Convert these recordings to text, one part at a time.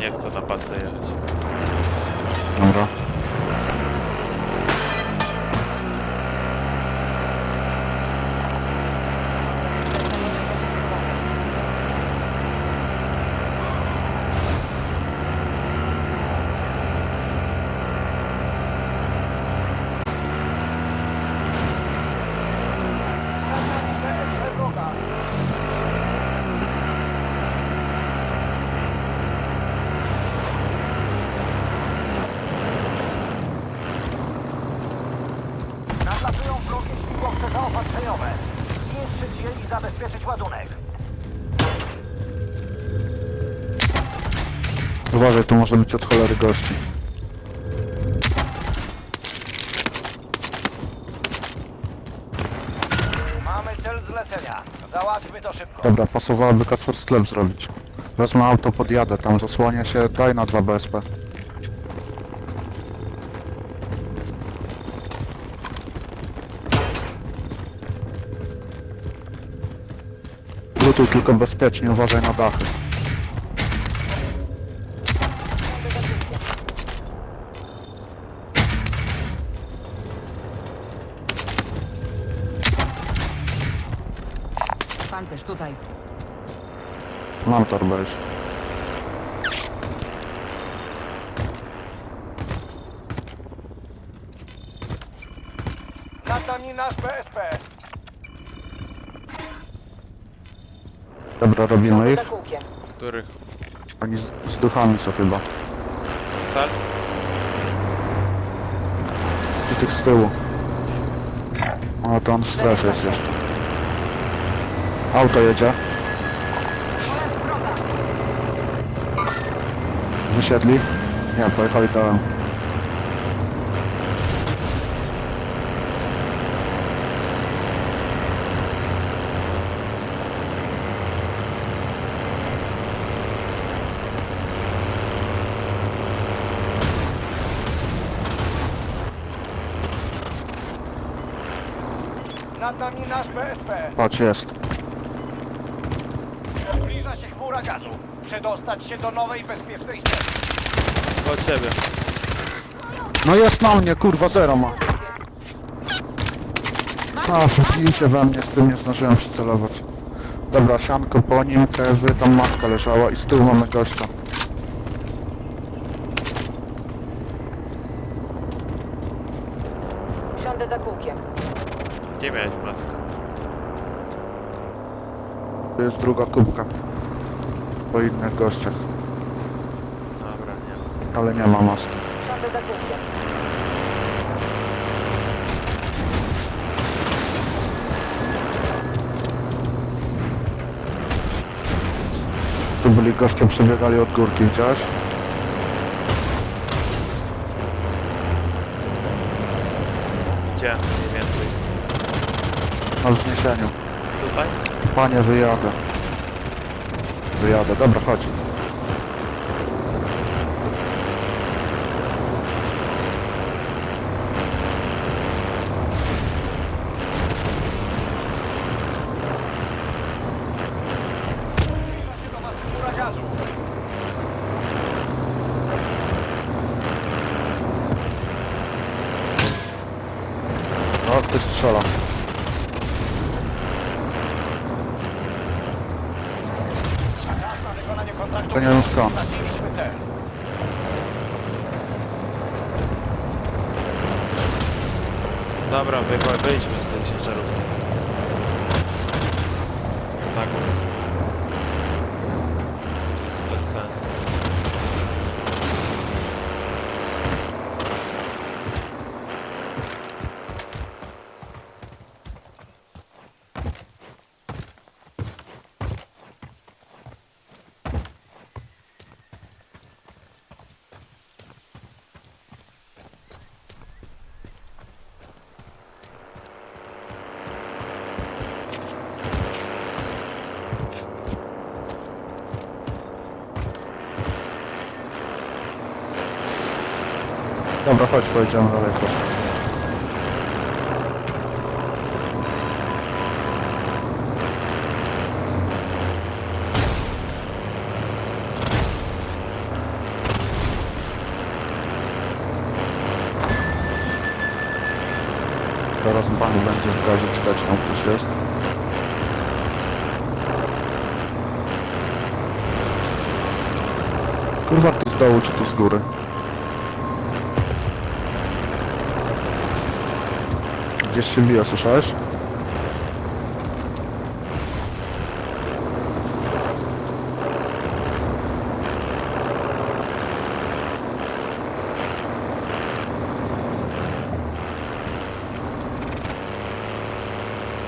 Nie chcę na i zabezpieczyć ładunek. Uważaj, tu może być od cholery gości. Mamy cel zlecenia. Załatwmy to szybko. Dobra, pasowałoby Kasper sklep zrobić. Wezmę auto, podjadę, tam zasłonię się, daj na 2 BSP. Lutuj tylko bezpiecznie, uważaj na dachy. Pancerz tutaj. Mam torbę już. Nad nami nasz BSP. Dobra, robimy ich. Których? Oni z, z duchami są chyba. Sal? I tych z tyłu. O, to on w strefie jest jeszcze. Auto jedzie. Wysiedli? Nie, pojechali dołem. Nad nami nasz BSP. Patrz, jest. Zbliża się chmura gazu. Przedostać się do nowej, bezpiecznej strefy. Po ciebie. No jest na mnie, kurwa, zero ma. A, przepijcie we mnie, z tym nie zdążyłem przycelować. Dobra, sianko po nim, kewy, tam maska leżała i z tyłu mamy gościa. Gdzie miałeś maskę? To jest druga kubka. Po innych gościach, Dobra, nie. ale nie ma maski. Za. Tu byli goście, przebiegali od górki, widziałeś? Gdzie? Mniej więcej. Na wzniesieniu. Tutaj? Panie, wyjadę. Wyjadę, dobra, chodź. Zbliża się do was chmura gazu. O, ktoś strzela. To nie wiem skąd. Cel. Dobra, wy, wyjdźmy z tej ciężarówki. Tak, jest... Dobra, chodź, pojedziemy dalej, proszę. Teraz panu będzie w gazie czytać, tam ktoś jest. Kurwa, tu z dołu, czy tu z góry? Gdzieś się bije, słyszałeś?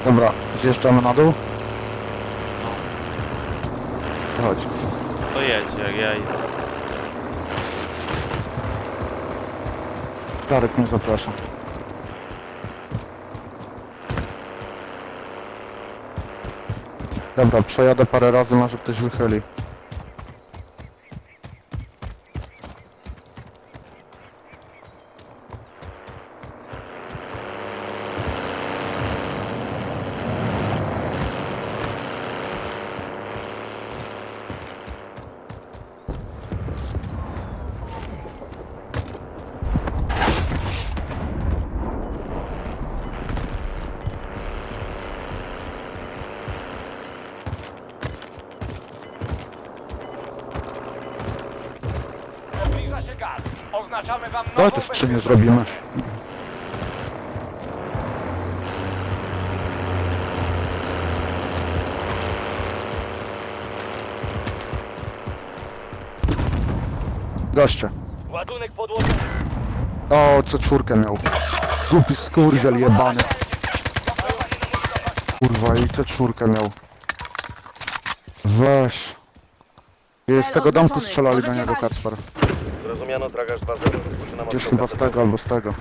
Dobra, zjeżdżamy na dół? No, Chodź. to jedź, jak ja idę. Darek mnie zaprasza. Dobra, przejadę parę razy, może ktoś wychyli. Oznaczamy wam nową Dawaj to skrzynię zrobimy. Goście. Ładunek podłożony. O, co czwórkę miał. Głupi skurwiel jebany. Kurwa, i co czwórkę miał. Weź. I z tego domku strzelali do niego. Kacper. Zrozumiano, tragarz 2 rozpoczynam Gdzieś chyba z tego albo z tego.